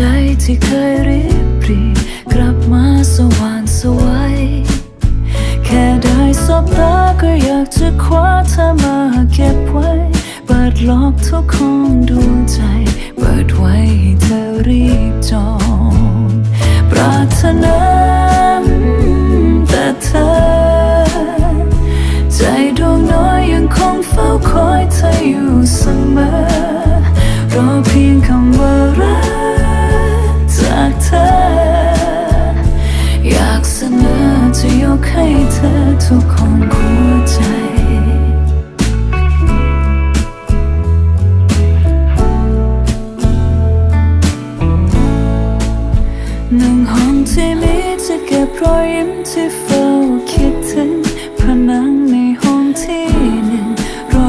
ใจที่เคยริบรีกลับมาสว่างสวัยแค่ได้สบตาก็อยากจะคว้าเธอมาเก็บไว้ เปิดล็อกทุกห้องดวงใจ เปิดไว้ให้เธอรีบจองปรารถนาแต่เธอ ใจดวงน้อยยังคงเฝ้าคอยเธออยู่เสมอ นอจะยกให้เธอทุกของหัวใจหนึ่งห้องที่มีจะเก็บรอยยิ้มที่ฝั